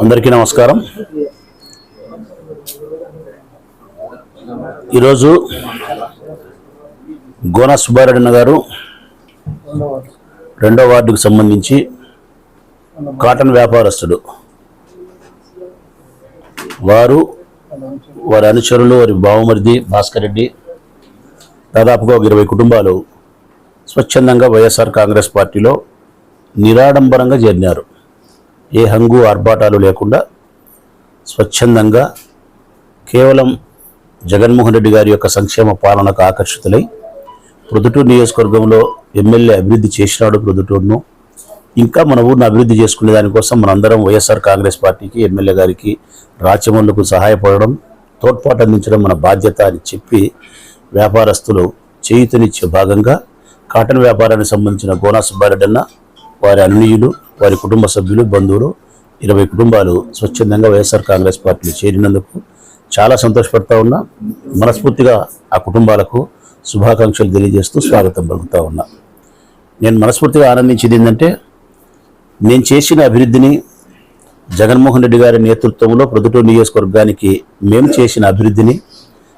అందరికీ నమస్కారం. ఈరోజు గోన సుబ్బారెడ్డి గారు రెండో వార్డుకు సంబంధించి కాటన్ వ్యాపారస్తుడు. వారు వారి అనుచరులు వారి బావమరిది భాస్కర్ రెడ్డి దాదాపుగా ఒక ఇరవై కుటుంబాలు స్వచ్ఛందంగా వైఎస్ఆర్ కాంగ్రెస్ పార్టీలో నిరాడంబరంగా చేరినారు. ఏ హంగు ఆర్భాటాలు లేకుండా స్వచ్ఛందంగా కేవలం జగన్మోహన్ రెడ్డి గారి యొక్క సంక్షేమ పాలనకు ఆకర్షితులై ప్రొద్దుటూరు నియోజకవర్గంలో ఎమ్మెల్యే అభివృద్ధి చేసినాడు ప్రొద్దుటూరును. ఇంకా మన ఊరిని అభివృద్ధి చేసుకునే దానికోసం మనందరం వైఎస్ఆర్ కాంగ్రెస్ పార్టీకి ఎమ్మెల్యే గారికి రాచమల్లుకు సహాయపడడం తోడ్పాటు అందించడం మన బాధ్యత అని చెప్పి వ్యాపారస్తులు చేయుతనిచ్చే భాగంగా కాటన్ వ్యాపారానికి సంబంధించిన గోనా సుబ్బారెడ్డి అన్న వారి అనునీయులు వారి కుటుంబ సభ్యులు బంధువులు ఇరవై కుటుంబాలు స్వచ్ఛందంగా వైఎస్ఆర్ కాంగ్రెస్ పార్టీలో చేరినందుకు చాలా సంతోషపడతా ఉన్నా. మనస్ఫూర్తిగా ఆ కుటుంబాలకు శుభాకాంక్షలు తెలియజేస్తూ స్వాగతం పలుకుతా ఉన్నా. నేను మనస్ఫూర్తిగా ఆనందించింది ఏంటంటే నేను చేసిన అభివృద్ధిని జగన్మోహన్ రెడ్డి గారి నేతృత్వంలో ప్రొద్దుటూరు నియోజకవర్గానికి మేము చేసిన అభివృద్ధిని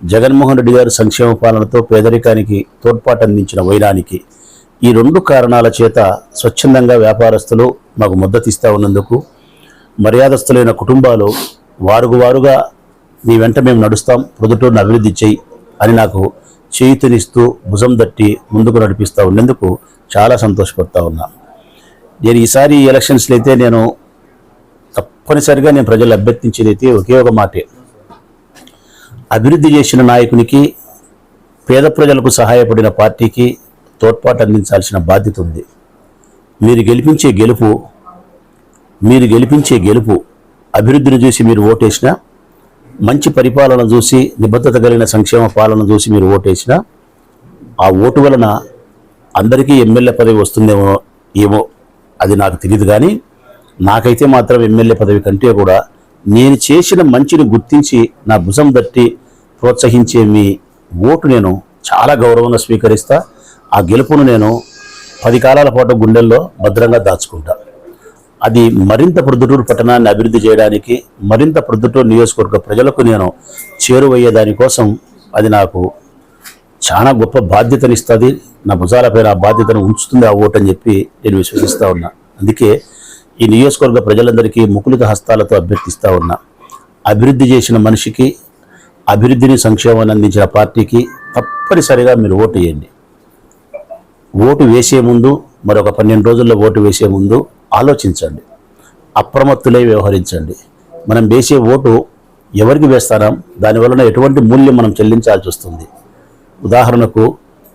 జగన్మోహన్ రెడ్డి గారి సంక్షేమ పాలనతో పేదరికానికి తోడ్పాటు అందించిన వైరానికి ఈ రెండు కారణాల చేత స్వచ్ఛందంగా వ్యాపారస్తులు మాకు మద్దతిస్తూ ఉన్నందుకు మర్యాదస్తులైన కుటుంబాలు వారుగు వారుగా నీ వెంట మేము నడుస్తాం ప్రొద్దుటూరుని అభివృద్ధి చేయి అని నాకు చేయితనిస్తూ భుజం దట్టి ముందుకు నడిపిస్తూ ఉన్నందుకు చాలా సంతోషపడతా ఉన్నా. నేను ఈసారి ఈ ఎలక్షన్స్లో అయితే నేను తప్పనిసరిగా నేను ప్రజలు అభ్యర్థించేదైతే ఒకే ఒక మాటే. అభివృద్ధి చేసిన నాయకునికి పేద ప్రజలకు సహాయపడిన పార్టీకి తోడ్పాటు అందించాల్సిన బాధ్యత ఉంది. మీరు గెలిపించే గెలుపు మీరు గెలిపించే గెలుపు అభివృద్ధిని చూసి మీరు ఓటేసిన మంచి పరిపాలన చూసి నిబద్ధత కలిగిన సంక్షేమ పాలన చూసి మీరు ఓటేసిన ఆ ఓటు వలన అందరికీ ఎమ్మెల్యే పదవి వస్తుందేమో ఏమో అది నాకు తెలియదు కానీ నాకైతే మాత్రం ఎమ్మెల్యే పదవి కంటే కూడా నేను చేసిన మంచిని గుర్తించి నా భుజం దట్టి ప్రోత్సహించే మీ ఓటు నేను చాలా గౌరవంగా స్వీకరిస్తా. ఆ గెలుపును నేను పది కాలాల పాటు గుండెల్లో భద్రంగా దాచుకుంటా. అది మరింత ప్రొద్దుటూరు పట్టణాన్ని అభివృద్ధి చేయడానికి మరింత ప్రొద్దుటూరు నియోజకవర్గ ప్రజలకు నేను చేరువయ్యే దానికోసం అది నాకు చాలా గొప్ప బాధ్యతనిస్తుంది నా భుజాలపై ఆ బాధ్యతను ఉంచుతుంది ఆ ఓటు అని చెప్పి నేను విశ్వసిస్తూ ఉన్నా. అందుకే ఈ నియోజకవర్గ ప్రజలందరికీ ముకులిత హస్తాలతో అభ్యర్థిస్తూ ఉన్నా. అభివృద్ధి చేసిన మనిషికి అభివృద్ధిని సంక్షేమాన్ని అందించిన పార్టీకి తప్పనిసరిగా మీరు ఓటు వేయండి. ఓటు వేసే ముందు మరొక పన్నెండు రోజుల్లో ఓటు వేసే ముందు ఆలోచించండి. అప్రమత్తులై వ్యవహరించండి. మనం వేసే ఓటు ఎవరికి వేస్తారాం? దానివలన ఎటువంటి మూల్యం మనం చెల్లించాల్సి వస్తుంది? ఉదాహరణకు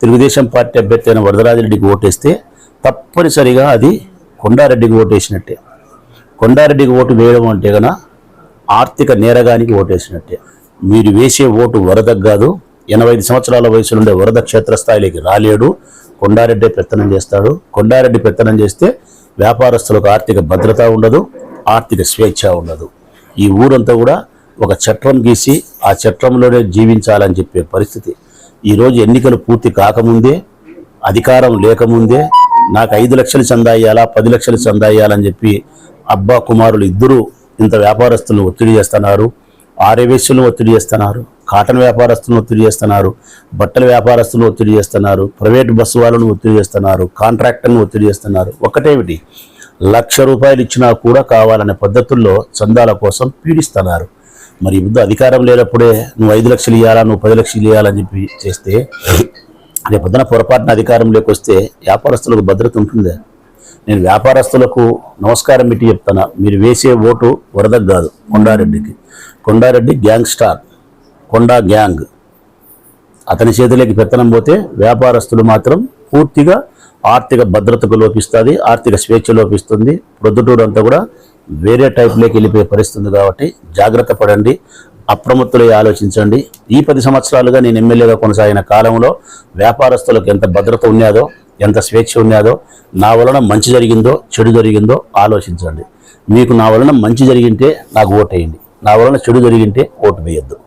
తెలుగుదేశం పార్టీ అభ్యర్థి అయిన వరదరాజరెడ్డికి ఓటేస్తే తప్పనిసరిగా అది కొండారెడ్డికి ఓటేసినట్టే. కొండారెడ్డికి ఓటు వేయడం అంటే గన ఆర్థిక నేరగానికి ఓటేసినట్టే. మీరు వేసే ఓటు వరదకు కాదు ఎనభై ఐదు సంవత్సరాల వయసు నుండే వరద క్షేత్రస్థాయిలోకి రాలేడు కొండారెడ్డి పెత్తనం చేస్తాడు. కొండారెడ్డి పెత్తనం చేస్తే వ్యాపారస్తులకు ఆర్థిక భద్రత ఉండదు ఆర్థిక స్వేచ్ఛ ఉండదు. ఈ ఊరంతా కూడా ఒక చట్టం గీసి ఆ చట్టంలోనే జీవించాలని చెప్పే పరిస్థితి. ఈరోజు ఎన్నికలు పూర్తి కాకముందే అధికారం లేకముందే నాకు ఐదు లక్షలు చందా ఇయ్యాలా పది లక్షలు చందా ఇయ్యాలని చెప్పి అబ్బా కుమారులు ఇద్దరూ ఇంత వ్యాపారస్తులను ఒత్తిడి చేస్తున్నారు ఆర్యవేశ్యులను ఒత్తిడి చేస్తున్నారు. కాటన్ వ్యాపారస్తులను ఒత్తిడి చేస్తున్నారు బట్టల వ్యాపారస్తులను ఒత్తిడి చేస్తున్నారు ప్రైవేట్ బస్సు వాళ్ళను ఒత్తిడి చేస్తున్నారు కాంట్రాక్టర్ను ఒత్తిడి చేస్తున్నారు. ఒక్కటేమిటి లక్ష రూపాయలు ఇచ్చినా కూడా కావాలనే పద్ధతుల్లో చందాల కోసం పీడిస్తున్నారు. మరి ఈ అధికారం లేనప్పుడే నువ్వు ఐదు లక్షలు ఇవ్వాలా నువ్వు పది లక్షలు ఇవ్వాలని చెప్పి చేస్తే రేపొద్దున పొరపాటున అధికారంలోకి వస్తే వ్యాపారస్తులకు భద్రత ఉంటుందా? నేను వ్యాపారస్తులకు నమస్కారం పెట్టి చెప్తాను మీరు వేసే ఓటు వరదకు కాదు. కొండారెడ్డికి. Kondareddy gangster. Konda gang. అతని చేతిలోకి పెత్తనం పోతే వ్యాపారస్తులు మాత్రం పూర్తిగా ఆర్థిక భద్రతకు లోపిస్తుంది ఆర్థిక స్వేచ్ఛ లోపిస్తుంది. ప్రొద్దుటూరు అంతా కూడా వేరే టైప్లోకి వెళ్ళిపోయే పరిస్థితుంది కాబట్టి జాగ్రత్త పడండి అప్రమత్తులై ఆలోచించండి. ఈ పది సంవత్సరాలుగా నేను ఎమ్మెల్యేగా కొనసాగిన కాలంలో వ్యాపారస్తులకు ఎంత భద్రత ఉన్నదో ఎంత స్వేచ్ఛ ఉన్నదో నా వలన మంచి జరిగిందో చెడు జరిగిందో ఆలోచించండి. మీకు నా వలన మంచి జరిగింటే నాకు ఓటేయండి. నా వలన చెడు జరిగింటే ఓటు వేయద్దు.